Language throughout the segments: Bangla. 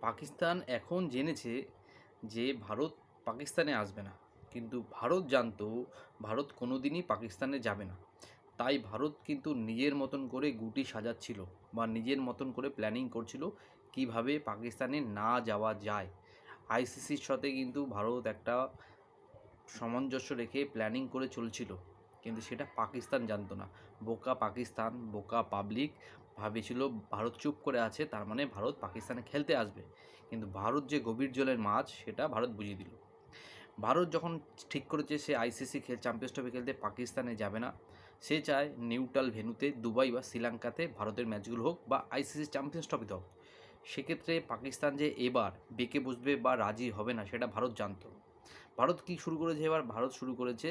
পাকিস্তান এখন জেনেছে যে ভারত পাকিস্তানে আসবে না। কিন্তু ভারত জানতো, ভারত কোনো দিনই পাকিস্তানে যাবে না। তাই ভারত কিন্তু নিজের মতন করে গুটি সাজাচ্ছিল বা নিজের মতন করে প্ল্যানিং করছিল কীভাবে পাকিস্তানে না যাওয়া যায়। আইসিসির সাথে কিন্তু ভারত একটা সামঞ্জস্য রেখে প্ল্যানিং করে চলছিল। কিন্তু সেটা পাকিস্তান জানতো না। বোকা পাকিস্তান, বোকা পাবলিক ভাবেছিল ভারত চুপ করে আছে, তার মানে ভারত পাকিস্তানে খেলতে আসবে। কিন্তু ভারত যে গভীর জলের মাছ, সেটা ভারত বুঝিয়ে দিল। ভারত যখন ঠিক করেছে সে আইসিসি খেল চ্যাম্পিয়ন্স ট্রফি খেলতে পাকিস্তানে যাবে না, সে চায় নিউট্রাল ভেন্যুতে দুবাই বা শ্রীলঙ্কাতে ভারতের ম্যাচগুলো হোক বা আইসিসি চ্যাম্পিয়ন্স ট্রফিতে হোক। সেক্ষেত্রে পাকিস্তান যে এবার বেঁকে বসবে বা রাজি হবে না, সেটা ভারত জানতো। ভারত কি শুরু করেছে এবার? ভারত শুরু করেছে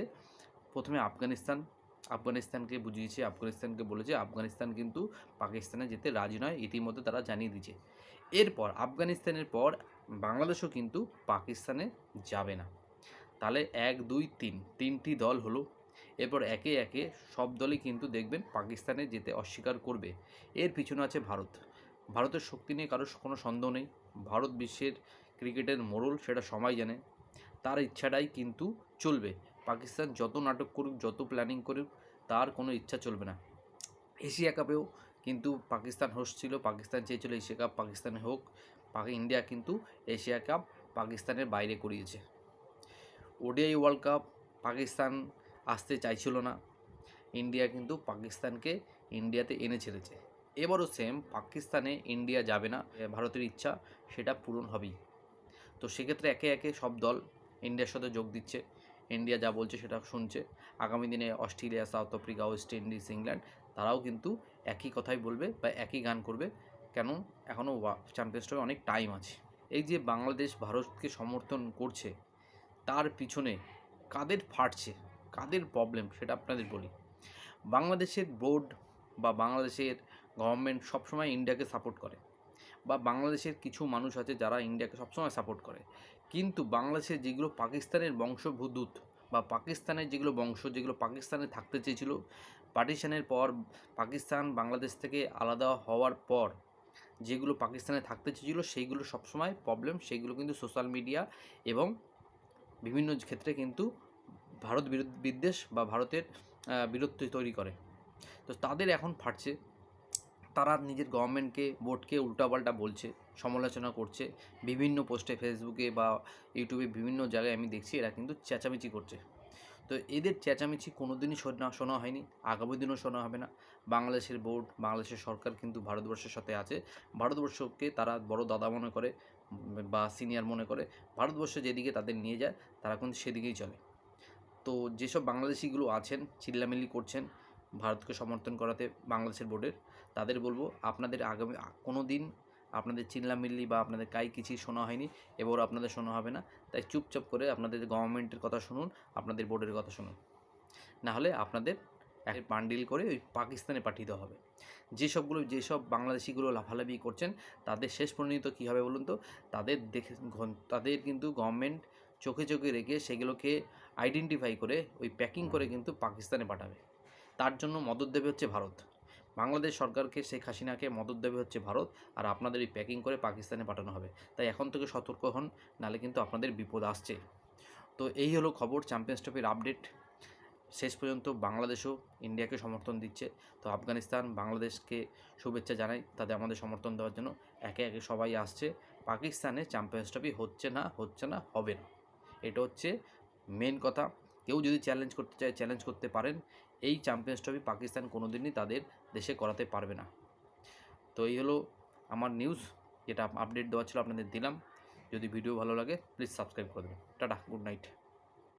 প্রথমে আফগানিস্তান, আফগানিস্তানকে বুঝিয়েছে, আফগানিস্তানকে বলেছে, আফগানিস্তান কিন্তু পাকিস্তানে যেতে রাজি নয়, ইতিমধ্যে তারা জানিয়ে দিয়েছে। এরপর, আফগানিস্তানের পর বাংলাদেশও কিন্তু পাকিস্তানে যাবে না। তাহলে এক, দুই, তিন, তিনটি দল হলো। এরপর একে একে সব দলই কিন্তু দেখবেন পাকিস্তানে যেতে অস্বীকার করবে। এর পিছনে আছে ভারত। ভারতের শক্তি নিয়ে কারোর কোনো সন্দেহ নেই। ভারত বিশ্বের ক্রিকেটের মোড়ল, সেটা সবাই জানে। তার ইচ্ছাটাই কিন্তু চলবে। পাকিস্তান যত নাটক করুক, যত প্ল্যানিং করুক, তার কোনো ইচ্ছা চলবে না। এশিয়া কাপেও কিন্তু পাকিস্তান হোস্ট ছিল, পাকিস্তান চেয়েছিল এশিয়া কাপ পাকিস্তানে হোক ইন্ডিয়া কিন্তু এশিয়া কাপ পাকিস্তানের বাইরে করিয়েছে। ওডিআই ওয়ার্ল্ড কাপ পাকিস্তান আসতে চাইছিল না। ইন্ডিয়া কিন্তু পাকিস্তানকে ইন্ডিয়াতে এনে ছেড়েছে। এবারও সেম পাকিস্তানে ইন্ডিয়া যাবে না ভারতের ইচ্ছা, সেটা পূরণ হবেই। তো সেক্ষেত্রে একে একে সব দল ইন্ডিয়ার সাথে যোগ দিচ্ছে। ইন্ডিয়া যা বলছে সেটা শুনছে। আগামী দিনে Australia, South Africa, West Indies, England, তারাও কিন্তু একই কথাই বলবে বা একই গান করবে। কেন? এখনও চ্যাম্পিয়ন্স অনেক টাইম আছে। এই যে বাংলাদেশ ভারতকে সমর্থন করছে, তার পিছনে কাদের ফাটছে, কাদের প্রবলেম সেটা আপনাদের বলি। বাংলাদেশের বোর্ড বা বাংলাদেশের গভর্নমেন্ট সবসময় ইন্ডিয়াকে সাপোর্ট করে বা বাংলাদেশের কিছু মানুষ আছে যারা ইন্ডিয়াকে সবসময় সাপোর্ট করে। কিন্তু বাংলাদেশে যেগুলো পাকিস্তানের বংশভূদূত বা পাকিস্তানের যেগুলো বংশ, যেগুলো পাকিস্তানে থাকতে চেয়েছিল পার্টিশনের পর পাকিস্তান বাংলাদেশ থেকে আলাদা হওয়ার পর যেগুলো পাকিস্তানে থাকতে চেয়েছিল, সেইগুলো সবসময় প্রবলেম সেইগুলো কিন্তু সোশ্যাল মিডিয়া এবং বিভিন্ন ক্ষেত্রে কিন্তু ভারত বিরোধ বিদ্বেষ বা ভারতের বীরত্ব তৈরি করে। তো তাদের এখন ফাটছে। তারা নিজের গভর্নমেন্টকে বোর্ডকে উল্টাপাল্টা বলছে, সমালোচনা করছে। বিভিন্ন পোস্টে ফেসবুকে বা ইউটিউবে বিভিন্ন জায়গায় আমি দেখছি এরা কিন্তু চেঁচামেচি করছে। তো এদের চেঁচামেচি কোনো দিনই শোনা শোনা হয়নি, আগামী দিনও শোনা হবে না। বাংলাদেশের বোর্ড, বাংলাদেশের সরকার কিন্তু ভারতবর্ষের সাথে আছে। ভারতবর্ষকে তারা বড় দাদা মনে করে বা সিনিয়র মনে করে। ভারতবর্ষ যেদিকে তাদের নিয়ে যায়, তারা কিন্তু সেদিকেই চলে। তো যেসব বাংলাদেশিগুলো আছেন, চিল্লামিল্লি করছেন ভারতকে সমর্থন করাতে বাংলাদেশের বোর্ডের তাদের বলব আপনাদের আগামী কোনো দিন আপনাদের চিল্লামিল্লি বা আপনাদের কাই কিছুই শোনা হয়নি, এবার আপনাদের শোনা হবে না। তাই চুপচাপ করে আপনাদের গভর্নমেন্টের কথা শুনুন, আপনাদের বোর্ডের কথা শুনুন। না হলে আপনাদের এক বান্ডিল করে ওই পাকিস্তানে পাঠিয়ে দেওয়া হবে। যেসবগুলো, যেসব বাংলাদেশিগুলো লাফালাফি করছেন, তাদের শেষ পরিণত কী হবে বলুন তো? তাদের দেখে তাদের কিন্তু গভর্নমেন্ট চোখে চোখে রেখে সেগুলোকে আইডেন্টিফাই করে, ওই প্যাকিং করে কিন্তু পাকিস্তানে পাঠাবে। তার জন্য মদত দেবে হচ্ছে ভারত। বাংলাদেশ সরকারকে শেখ হাসিনাকে মদত দেবে হচ্ছে ভারত আর আপনাদের এই প্যাকিং করে পাকিস্তানে পাঠানো হবে। তাই এখন থেকে সতর্ক হন, নাহলে কিন্তু আপনাদের বিপদ আসছে। তো এই হলো খবর চ্যাম্পিয়ন্স ট্রফির আপডেট শেষ পর্যন্ত বাংলাদেশও ইন্ডিয়াকে সমর্থন দিচ্ছে। তো আফগানিস্তান বাংলাদেশকে শুভেচ্ছা জানাই, তাদের আমাদের সমর্থন দেওয়ার জন্য। একে একে সবাই আসছে। পাকিস্তানে চ্যাম্পিয়ন্স ট্রফি হচ্ছে না হচ্ছে না, হবে না। এটা হচ্ছে মেন কথা। কেউ যদি চ্যালেঞ্জ করতে চায় চ্যালেঞ্জ করতে পারেন। এই চ্যাম্পিয়ন্স ট্রফি পাকিস্তান কোনো দিনই তাদের দেশে করাতে পারবে না। তো এই হলো আমার নিউজ যেটা আপডেট দেওয়া ছিল আপনাদের দিলাম। যদি ভিডিও ভালো লাগে প্লিজ সাবস্ক্রাইব করে দেবেন। Tata good night